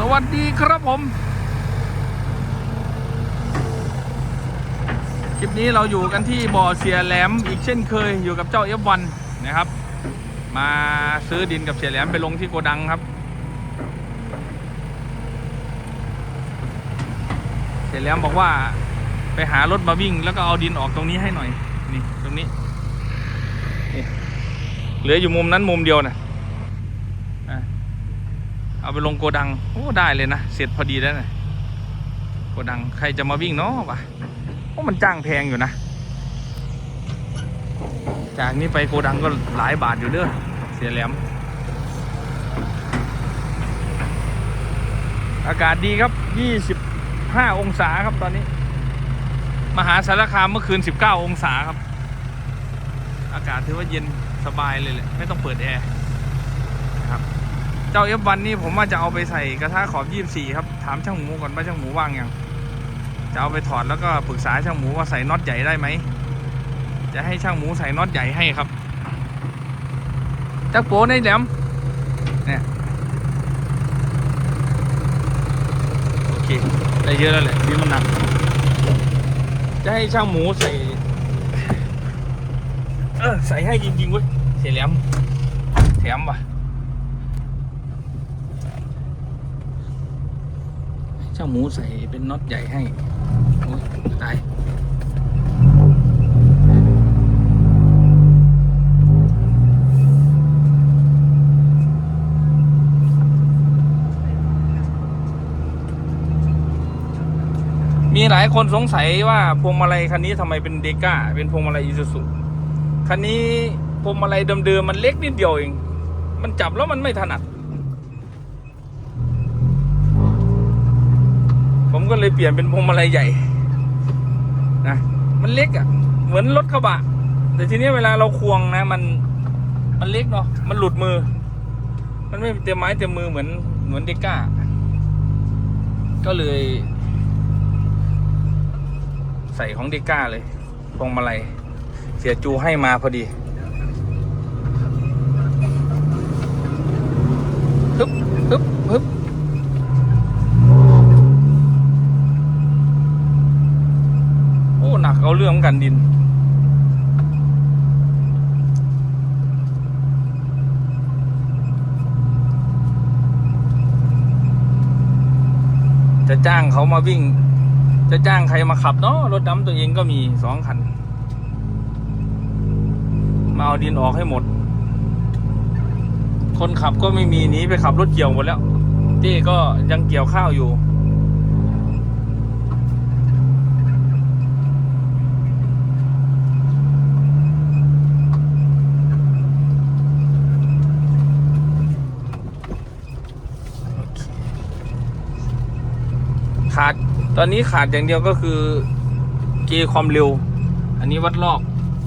สวัสดีครับผม คลิปนี้เราอยู่กันที่บ่อเสียแหลมอีกเช่นเคยอยู่กับเจ้า F1 นะครับ มาซื้อดินกับเสียแหลมไปลงที่โกดังครับ เสียแหลมบอกว่าไปหารถมาวิ่ง แล้วก็เอาดินออกตรงนี้ให้หน่อย นี่ตรงนี้นี่เหลืออยู่มุมนั้นมุมเดียวนะ่ะ เอาไปลงโกดัง โอ้ ได้เลยนะ เสร็จพอดีแล้วนะโกดัง ใครจะมาวิ่งเนาะวะโอ้ มันจ้างแพงอยู่นะ จากนี้ไปโกดังก็หลายบาทอยู่เด้อ เสียแหลม อากาศดีครับ 25 องศาครับตอนนี้ มหาสารคามเมื่อคืน 19 องศาครับ อากาศถือว่าเย็นสบายเลยแหละ ไม่ต้องเปิดแอร์ เจ้า F1 นี่ผมว่าจะเอาไปใส่กระทะขอบ 24 ครับ ถามช่างหมูก่อนว่าช่างหมูว่างยัง จะเอาไปถอดแล้วก็ปรึกษาช่างหมูว่าใส่น็อตใหญ่ได้ไหม จะให้ช่างหมูใส่น็อตใหญ่ให้ครับจักโป้ในแหลมเนี่ยโอเคได้เยอะแล้วแหละนี่มันหนัก จะให้ช่างหมูใส่ เออใส่ให้จริงๆเว้ยเสียแหลมแถมว่ะ ช่าหมูใส่เป็นน็อตใหญ่ให้โอ้ยตายมีหลายคนสงสัยว่าพวงมาลัยคันนี้ทำไมเป็นเดก้าเป็นพวงมาลัยอีซูซุคันนี้พวงมาลัยเดิมๆมันเล็กนิดเดียวเอง มันจับแล้วมันไม่ถนัด ผมก็เลยเปลี่ยนเป็นพวงมาลัยใหญ่นะมันเล็กอะ่ะ เหมือนรถกระบะ แต่ทีนี้เวลาเราควงนะ มันมันเล็กเนาะมันหลุดมือ มันไม่เต็มไม้เต็มมือเหมือนเหมือนเดก้า ก็เลย ใส่ของเดก้าเลยพวงมาลัยเสียจูให้มาพอดีฮึบฮึบฮึบโอ้หนักเอาเรื่องเหมือนกันดิน จะจ้างเขามาวิ่ง จะจ้างใครมาขับเนาะรถดำตัวเองก็มีสองคัน มาเอาดินออกให้หมด คนขับก็ไม่มีหนีไปขับรถเกี่ยวหมดแล้วเจ้ก็ยังเกี่ยวข้าวอยู่ ขาด ตอนนี้ขาดอย่างเดียวก็คือเกยร์ความเร็ว อันนี้วัดลอก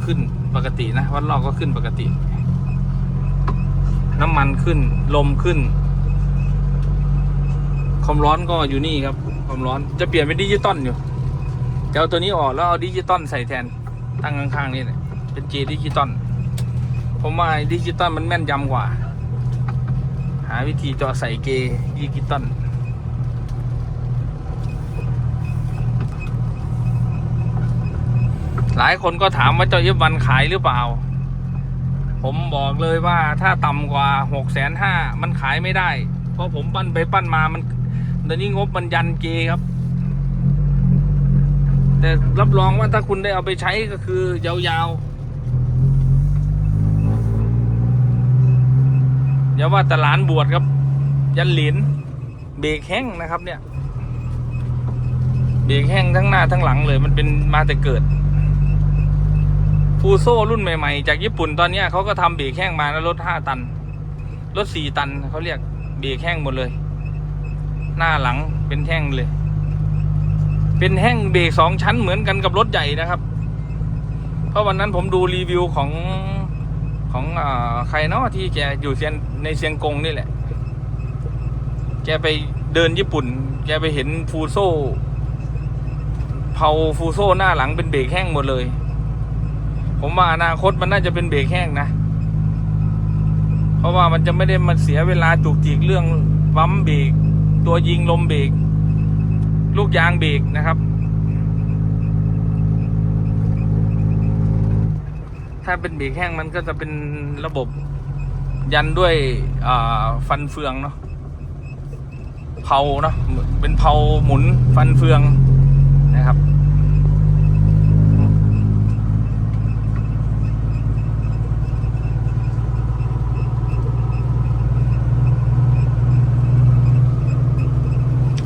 ขึ้นปกตินะ วัดลอกก็ขึ้นปกติ น้ำมันขึ้น ลมขึ้น ความร้อนก็อยู่นี่ครับ ความร้อนจะเปลี่ยนเป็นดิจิตอลอยู่จะเอาตัวนี้ออกแล้วเอาดิจิตอลใส่แทน ตั้งข้างๆนี่แหละเป็นเจดิจิตอลผมว่าดิจิตอลมันแม่นยำกว่า หาวิธีเจาะใส่เกยร์ดิจิตอล หลายคนก็ถามว่าเจ้าเอฟวันขายหรือเปล่า ผมบอกเลยว่าถ้าต่ำกว่าหกแสนห้ามันขายไม่ได้ เพราะผมปั้นไปปั้นมามันเดี๋ยวนี้งบมันยันเกครับ แต่รับรองว่าถ้าคุณได้เอาไปใช้ก็คือยาวๆอย่าว่าแต่หลานบวชครับ ยันหลินเบรกแห้งนะครับเนี่ยเบรกแห้งทั้งหน้าทั้งหลังเลย มันเป็นมาแต่เกิด ฟูโซ่รุ่นใหม่ๆ จากญี่ปุ่นตอนเนี้ยเขาก็ทำเบรกแห้งมาแล้วรถห้าตัน รถสี่ตันเขาเรียกเบรกแห้งหมดเลย หน้าหลังเป็นแท่งเลย เป็นแห้งเบรกสองชั้นเหมือนกันกับรถใหญ่นะครับ เพราะวันนั้นผมดูรีวิวของของอใครเนาะที่แกอยู่เซียนในเซียงกงนี่แหละ แกไปเดินญี่ปุ่น แกไปเห็นฟูโซ่เผาฟูโซ่หน้าหลังเป็นเบรกแห้งหมดเลย ผมว่าอนาคตมันน่าจะเป็นเบรกแห้งนะ เพราะว่ามันจะไม่ได้มาเสียเวลาจุกจิกเรื่องปั๊มเบรกตัวยิงลมเบรกลูกยางเบรกนะครับ ถ้าเป็นเบรกแห้งมันก็จะเป็นระบบยันด้วยฟันเฟืองเนาะเผาเนาะเป็นเผาหมุนฟันเฟืองนะครับ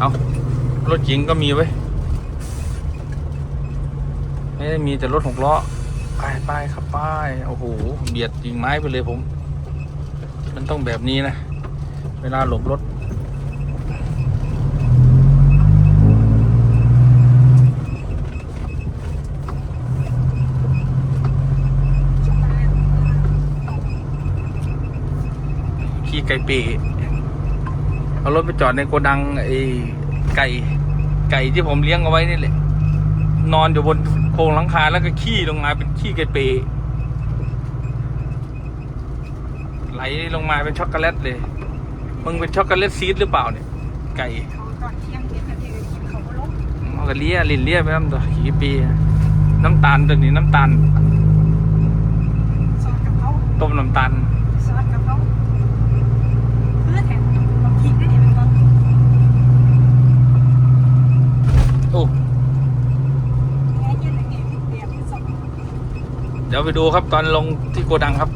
เอารถเก๋งก็มีไว้ไม่ได้มีแต่รถหกล้อไปไปครับไปโอ้โหเบียดยิงไม้ไปเลยผม มันต้องแบบนี้นะ เวลาหลบรถขี่ไก่ป๋ เอารถไปจอดในโกดังไอ้ไก่ ไก่ที่ผมเลี้ยงเอาไว้นี่แหละ นอนอยู่บนโครงหลังคาแล้วก็ขี้ลงมาเป็นขี้ไก่เป๋ไหลลงมาเป็นช็อกโกแลตเลย มึงเป็นช็อกโกแลตซีดหรือเปล่าเนี่ย ไก่เขาตอนเที่ยงเที่ยงกันเที่ยงกินเขาบ่ลงมันก็เลี้ยลินเลี้ยไปน้ำตัวขี้ปี น้ำตาลตัวนี้น้ำตาลซอสกับเขาต้มน้ำตาล ซอสกับเขาเพื่อแถมบางทีได้เนี่ยมันก็ โอ้ แง่เย็นอะไรเงี้ยเดียวที่สอง เดี๋ยวไปดูครับตอนลงที่โกดังครับ